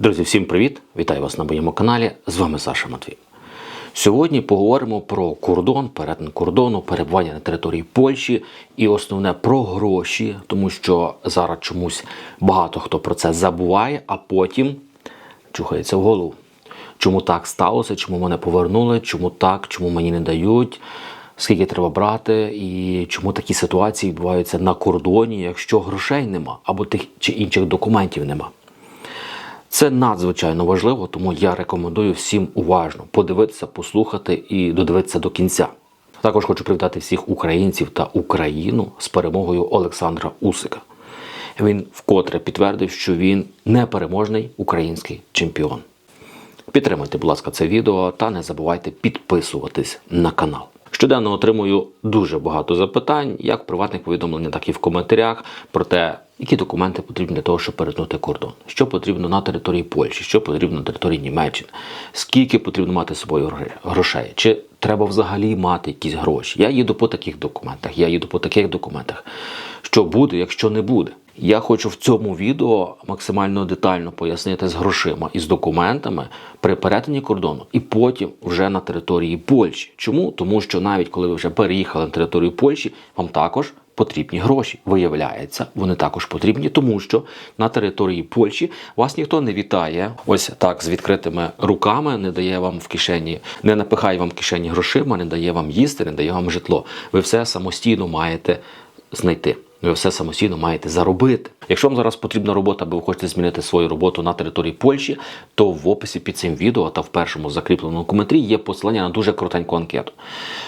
Друзі, всім привіт! Вітаю вас на моєму каналі. З вами Саша Матвій. Сьогодні поговоримо про кордон, перетин кордону, перебування на території Польщі і основне про гроші, тому що зараз чомусь багато хто про це забуває, а потім чухається в голову. Чому так сталося, чому мене повернули, чому так, чому мені не дають, скільки треба брати, і чому такі ситуації відбуваються на кордоні, якщо грошей нема або тих чи інших документів нема. Це надзвичайно важливо, тому я рекомендую всім уважно подивитися, послухати і додивитися до кінця. Також хочу привітати всіх українців та Україну з перемогою Олександра Усика. Він вкотре підтвердив, що він непереможний український чемпіон. Підтримайте, будь ласка, це відео та не забувайте підписуватись на канал. Щоденно отримую дуже багато запитань, як в приватних повідомленнях, так і в коментарях про те, які документи потрібні для того, щоб перетнути кордон, що потрібно на території Польщі, що потрібно на території Німеччини, скільки потрібно мати собою грошей, чи треба взагалі мати якісь гроші. Я їду по таких документах, я їду по таких документах. Що буде, якщо не буде? Я хочу в цьому відео максимально детально пояснити з грошима і з документами при перетині кордону, і потім вже на території Польщі. Чому? Тому що навіть коли ви вже переїхали на територію Польщі, вам також потрібні гроші. Виявляється, вони також потрібні, тому що на території Польщі вас ніхто не вітає. Ось так з відкритими руками, не дає вам в кишені, не напихає вам в кишені грошима, не дає вам їсти, не дає вам житло. Ви все самостійно маєте знайти. Ви все самостійно маєте заробити. Якщо вам зараз потрібна робота, або ви хочете змінити свою роботу на території Польщі, то в описі під цим відео та в першому закріпленому коментарі є посилання на дуже коротеньку анкету.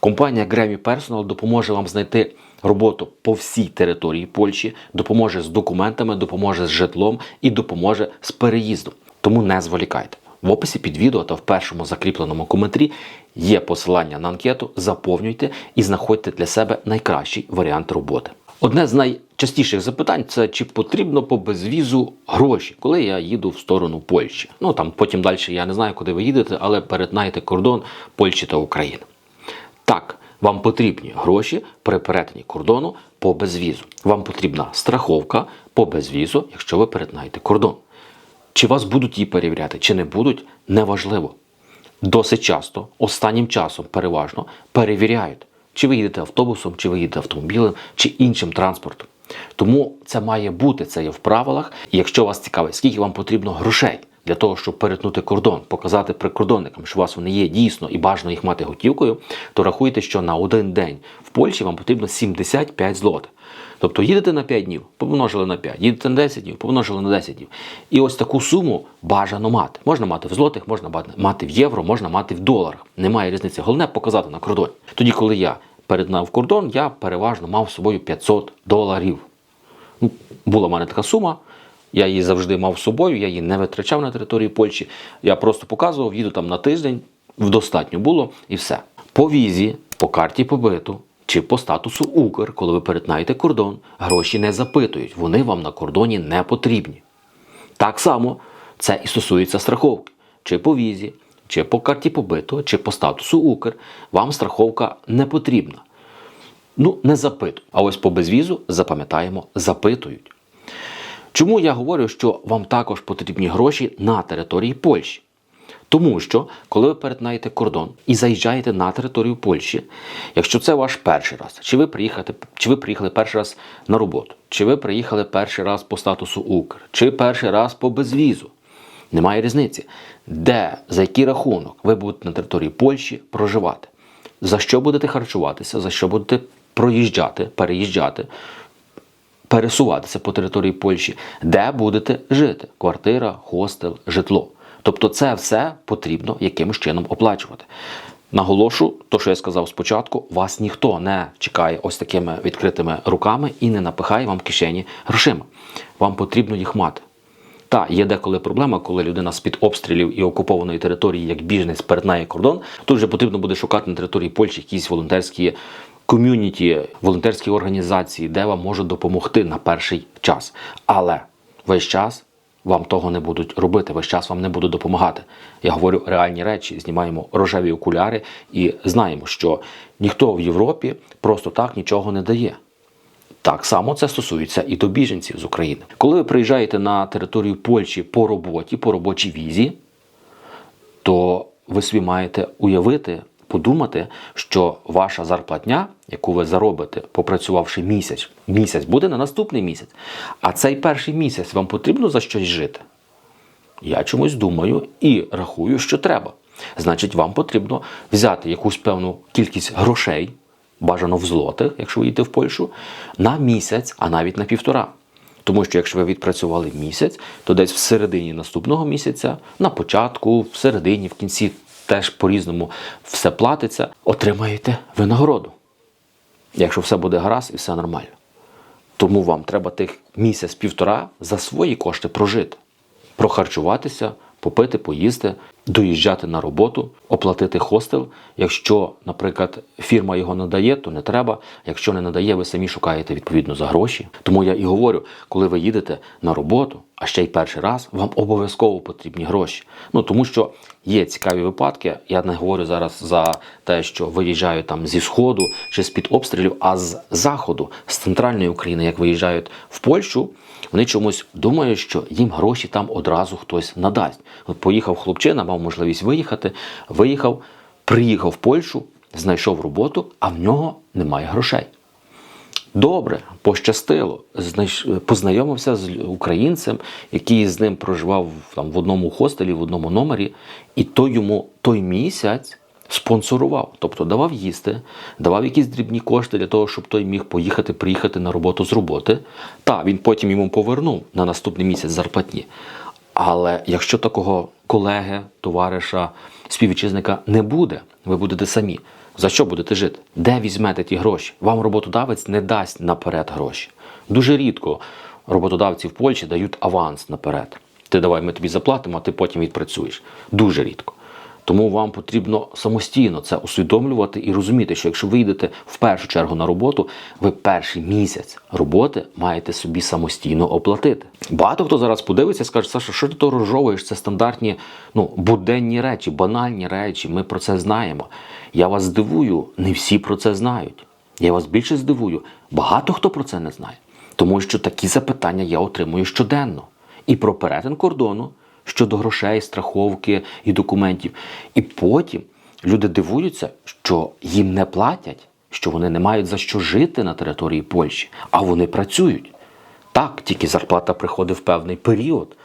Компанія Grammy Personal допоможе вам знайти роботу по всій території Польщі, допоможе з документами, допоможе з житлом і допоможе з переїздом. Тому не зволікайте. В описі під відео та в першому закріпленому коментарі є посилання на анкету. Заповнюйте і знаходьте для себе найкращий варіант роботи. Одне з найчастіших запитань це чи потрібно по безвізу гроші, коли я їду в сторону Польщі. Ну там потім далі я не знаю, куди ви їдете, але перетинаєте кордон Польщі та України. Так, вам потрібні гроші при перетині кордону по безвізу. Вам потрібна страховка по безвізу, якщо ви перетинаєте кордон. Чи вас будуть її перевіряти, чи не будуть, неважливо. Досить часто, останнім часом переважно, перевіряють, чи ви їдете автобусом, чи ви їдете автомобілем, чи іншим транспортом. Тому це має бути, це є в правилах. Якщо вас цікавить, скільки вам потрібно грошей для того, щоб перетнути кордон, показати прикордонникам, що у вас вони є дійсно і бажано їх мати готівкою, то рахуйте, що на один день в Польщі вам потрібно 75 злотих. Тобто їдете на 5 днів, помножили на 5, їдете на 10 днів, помножили на 10 днів. І ось таку суму бажано мати. Можна мати в злотих, можна мати в євро, можна мати в доларах. Немає різниці. Головне показати на кордоні. Тоді, коли я перетинав кордон, я переважно мав з собою 500 доларів. Ну, була в мене така сума. Я її завжди мав з собою, я її не витрачав на території Польщі. Я просто показував, їду там на тиждень, достатньо було і все. По візі, по карті побиту чи по статусу Укр, коли ви перетинаєте кордон, гроші не запитують, вони вам на кордоні не потрібні. Так само це і стосується страховки. Чи по візі, чи по карті побиту, чи по статусу Укр, вам страховка не потрібна. Ну, не запитують. А ось по безвізу, запам'ятаємо, запитують. Чому я говорю, що вам також потрібні гроші на території Польщі? Тому що, коли ви перетинаєте кордон і заїжджаєте на територію Польщі, якщо це ваш перший раз, чи ви приїхали, чи ви приїхали перший раз на роботу, чи ви приїхали перший раз по статусу Укр, чи перший раз по безвізу, немає різниці, де, за який рахунок ви будете на території Польщі проживати, за що будете харчуватися, за що будете проїжджати, переїжджати, пересуватися по території Польщі, де будете жити: квартира, хостел, житло. Тобто, це все потрібно якимось чином оплачувати. Наголошу, то, що я сказав спочатку, вас ніхто не чекає ось такими відкритими руками і не напихає вам кишені грошима. Вам потрібно їх мати. Та є деколи проблема, коли людина з-під обстрілів і окупованої території, як біженець, перетинає кордон. Тут вже потрібно буде шукати на території Польщі якісь волонтерські ком'юніті, волонтерські організації, де вам можуть допомогти на перший час. Але весь час вам того не будуть робити, весь час вам не будуть допомагати. Я говорю реальні речі, знімаємо рожеві окуляри і знаємо, що ніхто в Європі просто так нічого не дає. Так само це стосується і до біженців з України. Коли ви приїжджаєте на територію Польщі по роботі, по робочій візі, то ви собі маєте уявити, подумати, що ваша зарплатня, яку ви заробите, попрацювавши місяць, місяць буде на наступний місяць. А цей перший місяць вам потрібно за щось жити. Я чомусь думаю і рахую, що треба. Значить, вам потрібно взяти якусь певну кількість грошей, бажано в злотих, якщо ви їдете в Польщу, на місяць, а навіть на півтора. Тому що якщо ви відпрацювали місяць, то десь в середині наступного місяця, на початку, в середині, в кінці теж по-різному все платиться, отримаєте винагороду. Якщо все буде гаразд і все нормально. Тому вам треба тих місяць-півтора за свої кошти прожити, прохарчуватися, попити, поїсти, доїжджати на роботу, оплатити хостел. Якщо, наприклад, фірма його надає, то не треба. Якщо не надає, ви самі шукаєте відповідно за гроші. Тому я і говорю, коли ви їдете на роботу, а ще й перший раз, вам обов'язково потрібні гроші. Ну тому що є цікаві випадки. Я не говорю зараз за те, що виїжджають там зі сходу чи з під обстрілів, а з заходу, з центральної України, як виїжджають в Польщу. Вони чомусь думають, що їм гроші там одразу хтось надасть. От поїхав хлопчина, мав можливість виїхати, виїхав, приїхав в Польщу, знайшов роботу, а в нього немає грошей. Добре, пощастило. Познайомився з українцем, який з ним проживав там, в одному хостелі, в одному номері, і той йому той місяць спонсорував, тобто давав їсти, давав якісь дрібні кошти для того, щоб той міг поїхати, приїхати на роботу з роботи. Та він потім йому повернув на наступний місяць зарплатні. Але якщо такого колеги, товариша, співвітчизника не буде, ви будете самі. За що будете жити? Де візьмете ті гроші? Вам роботодавець не дасть наперед гроші. Дуже рідко роботодавці в Польщі дають аванс наперед. Ти давай ми тобі заплатимо, а ти потім відпрацюєш. Дуже рідко. Тому вам потрібно самостійно це усвідомлювати і розуміти, що якщо ви йдете в першу чергу на роботу, ви перший місяць роботи маєте собі самостійно оплатити. Багато хто зараз подивиться і скаже, Саша, що ти то розжовуєш? Це стандартні ну, буденні речі, банальні речі. Ми про це знаємо. Я вас здивую, не всі про це знають. Я вас більше здивую, багато хто про це не знає. Тому що такі запитання я отримую щоденно. І про перетин кордону щодо грошей, страховки і документів. І потім люди дивуються, що їм не платять, що вони не мають за що жити на території Польщі, а вони працюють. Так, тільки зарплата приходить в певний період,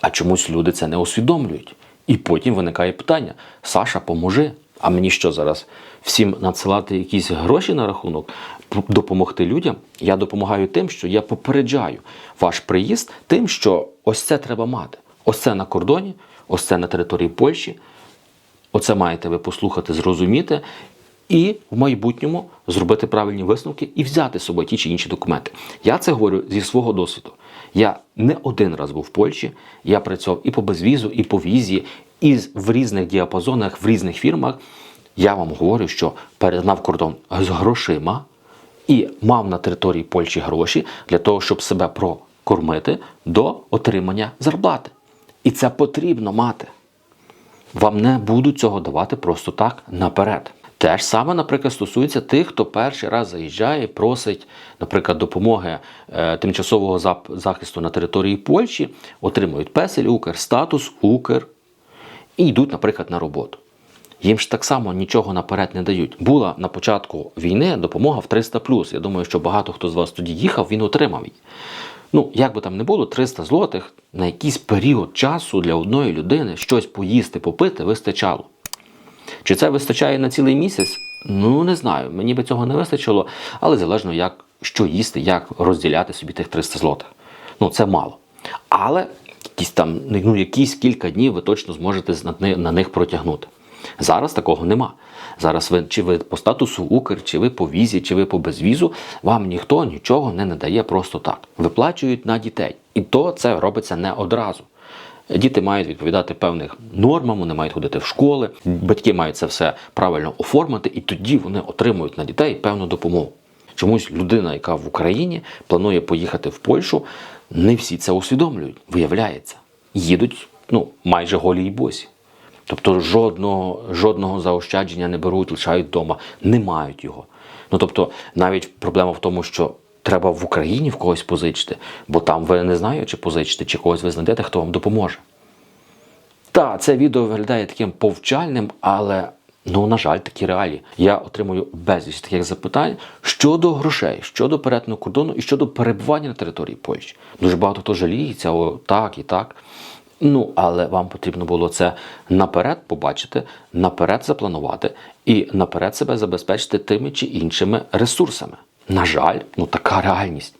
а чомусь люди це не усвідомлюють. І потім виникає питання: Саша, поможи. А мені що зараз? Всім надсилати якісь гроші на рахунок, допомогти людям? Я допомагаю тим, що я попереджаю ваш приїзд тим, що ось це треба мати. Ось це на кордоні, ось це на території Польщі. Оце маєте ви послухати, зрозуміти і в майбутньому зробити правильні висновки і взяти з собою ті чи інші документи. Я це говорю зі свого досвіду. Я не один раз був в Польщі, я працював і по безвізу, і по візі, і в різних діапазонах, в різних фірмах. Я вам говорю, що перетинав кордон з грошима і мав на території Польщі гроші для того, щоб себе прокормити до отримання зарплати. І це потрібно мати. Вам не будуть цього давати просто так наперед. Те ж саме, наприклад, стосується тих, хто перший раз заїжджає, просить, наприклад, допомоги е, тимчасового захисту на території Польщі, отримують песель Укр, статус Укр і йдуть, наприклад, на роботу. Їм ж так само нічого наперед не дають. Була на початку війни допомога в 300 Я думаю, що багато хто з вас тоді їхав, він отримав її. Ну, як би там не було, 300 злотих на якийсь період часу для одної людини щось поїсти, попити вистачало. Чи це вистачає на цілий місяць? Ну, не знаю. Мені би цього не вистачило, але залежно, як що їсти, як розділяти собі тих 300 злотих. Ну, це мало. Але якісь там, ну, якісь кілька днів ви точно зможете на них протягнути. Зараз такого нема. Зараз ви чи ви по статусу Укр, чи ви по візі, чи ви по безвізу, вам ніхто нічого не надає просто так. Виплачують на дітей. І то це робиться не одразу. Діти мають відповідати певних нормам, вони мають ходити в школи, батьки мають це все правильно оформити, і тоді вони отримують на дітей певну допомогу. Чомусь людина, яка в Україні планує поїхати в Польщу, не всі це усвідомлюють, виявляється. Їдуть ну, майже голі й босі. Тобто жодного, жодного заощадження не беруть, лишають вдома, не мають його. Ну тобто, навіть проблема в тому, що треба в Україні в когось позичити, бо там ви не знаєте, чи позичити, чи когось ви знайдете, хто вам допоможе. Так, це відео виглядає таким повчальним, але ну, на жаль, такі реалії. Я отримую безліч таких запитань щодо грошей, щодо перетину кордону і щодо перебування на території Польщі. Дуже багато хто жаліється, о, так і так. Ну, але вам потрібно було це наперед побачити, наперед запланувати і наперед себе забезпечити тими чи іншими ресурсами. На жаль, ну така реальність.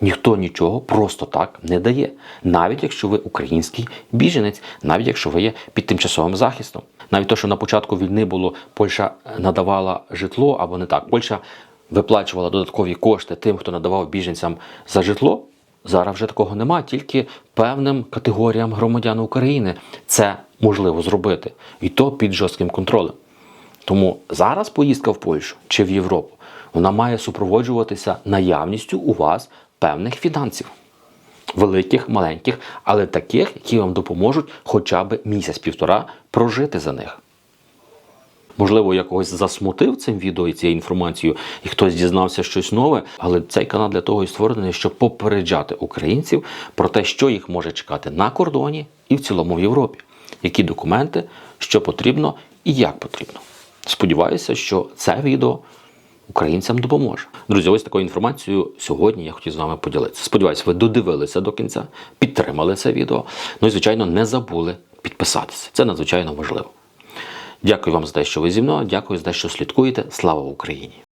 Ніхто нічого просто так не дає, навіть якщо ви український біженець, навіть якщо ви є під тимчасовим захистом. Навіть то, що на початку війни було Польща надавала житло або не так, Польща виплачувала додаткові кошти тим, хто надавав біженцям за житло. Зараз вже такого нема, тільки певним категоріям громадян України це можливо зробити, і то під жорстким контролем. Тому зараз поїздка в Польщу чи в Європу вона має супроводжуватися наявністю у вас певних фінансів. Великих, маленьких, але таких, які вам допоможуть хоча б місяць-півтора прожити за них. Можливо, я когось засмутив цим відео і цією інформацією, і хтось дізнався щось нове, але цей канал для того і створений, щоб попереджати українців про те, що їх може чекати на кордоні і в цілому в Європі, які документи, що потрібно і як потрібно. Сподіваюся, що це відео українцям допоможе. Друзі, ось такою інформацією сьогодні я хотів з вами поділитися. Сподіваюся, ви додивилися до кінця, підтримали це відео. Ну і звичайно, не забули підписатися. Це надзвичайно важливо. Дякую вам за те, що ви зі мною. Дякую за те, що слідкуєте. Слава Україні!